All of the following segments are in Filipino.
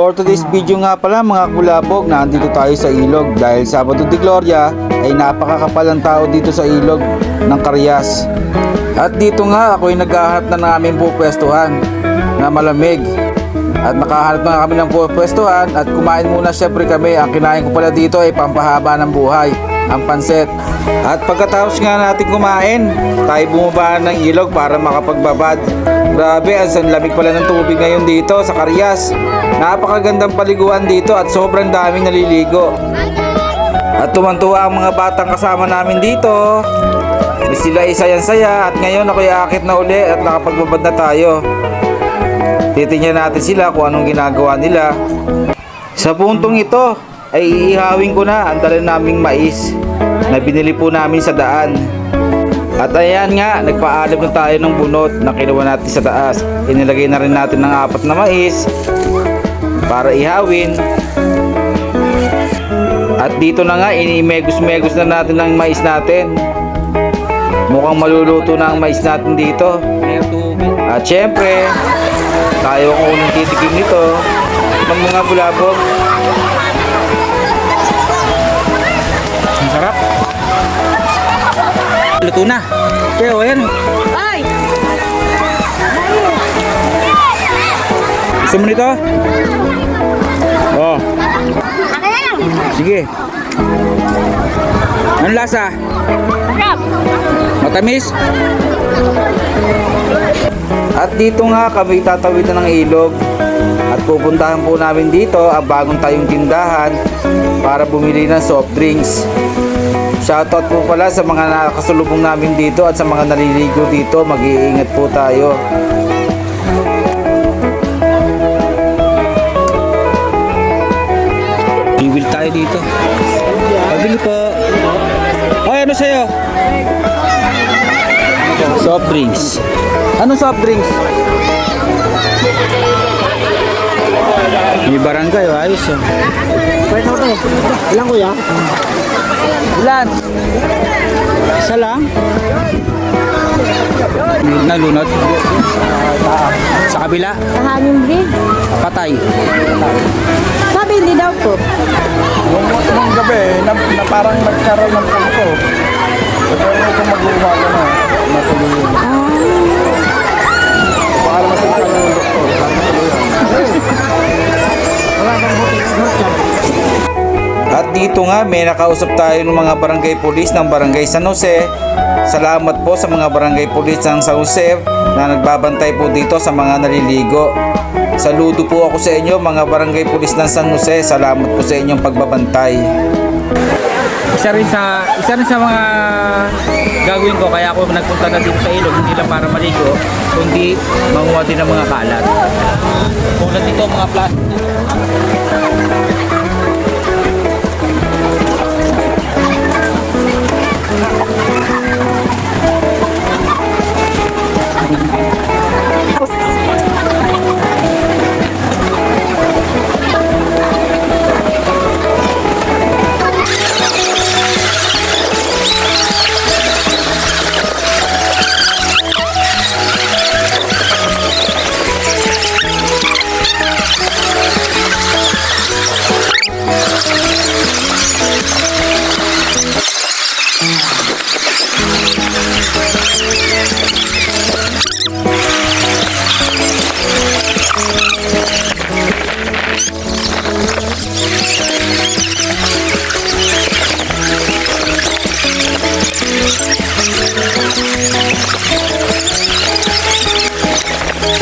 For today's video nga pala mga kulabog, nandito tayo sa ilog dahil Sabado de Gloria ay napakakapal ang tao dito sa ilog ng Karyas. At dito nga ako ay naghahanap na ng aming pupwestuhan na malamig. At nakahanap na kami ng pupwestuhan at kumain muna syempre kami. Ang kinain ko pala dito ay pampahaba ng buhay, ang panset. At pagkatapos nga natin kumain, tayo bumaba ng ilog para makapagbabad. Grabe, ang sanlamig pala ng tubig ngayon dito sa Karyas. Napakagandang paliguan dito at sobrang daming naliligo. At tumantuwa ang mga batang kasama namin dito. Sila ay sayang-saya at ngayon ako'y akit na uli at nakapagbabad na tayo. Titingnan natin sila kung anong ginagawa nila. Sa puntong ito ay iihawin ko na ang dala naming mais na binili po namin sa daan. At ayan nga, nagpaalam na tayo ng bunot na kinuha natin sa taas. Inilagay na rin natin ng apat na mais para ihawin. At dito na nga, inimegos-megos na natin ang mais natin. Mukhang maluluto na ang mais natin dito. At syempre, tayo ang unang titikim nito ng mga bulabog. Luto na. Kaya o yan. Ay! Gusto mo nito? Oh, sige. Anong lasa? Matamis? At dito nga kami tatawid na ng ilog at pupuntahan po namin dito ang bagong tayong tindahan para bumili ng soft drinks. Shoutout po pala sa mga nakasulubong namin dito at sa mga naliligo dito. Mag-iingat po tayo. Bibili tayo dito. Pabili po. Ay, ano sa'yo? Soft drinks. Ano soft drinks? May barangay, oh. ayos oh. Pwede to. Ilang kuya? Ilan? Isa lang? May Nalunod? Sa kabila? Kahanin din. Patay. Sabi hindi daw po. Nung, gabi, na, na parang nagkaroon ng pulso. Pero kung mag-umaga na, natuloy yun. Baka Wala kang buti. At dito nga may nakausap tayo ng mga barangay pulis ng barangay San Jose. Salamat po sa mga barangay pulis ng San Jose na nagbabantay po dito sa mga naliligo. Saludo po ako sa inyo mga barangay pulis ng San Jose. Salamat po sa inyong pagbabantay. Isa rin sa isa rin sa mga gagawin ko kaya ako nagpunta na dito sa ilog hindi lang para maligo kundi manguha ng mga kalat. Tulad dito mga plastic. Música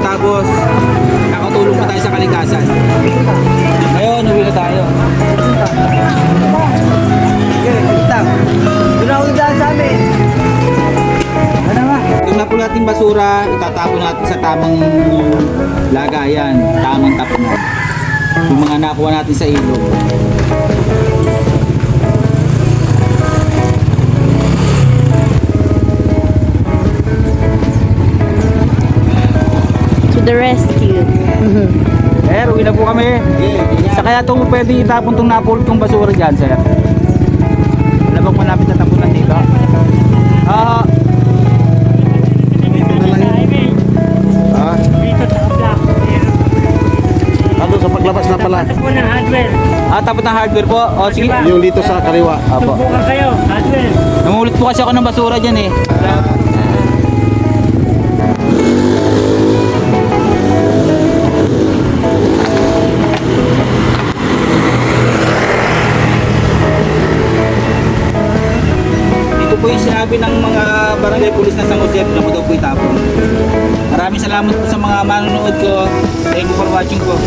tapos nakatulong pa tayo sa kalikasan. Ngayon, uwi na tayo. Yung napulot nating basura, itatapon natin sa tamang lagayan, tamang tapunan. Yung mga nakuha natin sa ilog. To the rescue. Sir, uwi na po kami. Sa kaya itong pwede itapon itong napulot kong basura dyan, sir. Wala bang malapit na tapunan dito? Ah, Ha? Ano sa paglabas na pala? Ito po ng hardware. ah, tapos ng hardware po. O, sige. Yung dito sa kaliwa. Apo. Bukan kayo, hardware. Namulot po kasi ako ng basura dyan eh. Sinabi ng mga barangay pulis na San Jose na po daw po itapon. Maraming salamat po sa mga manonood ko. Thank you for watching po.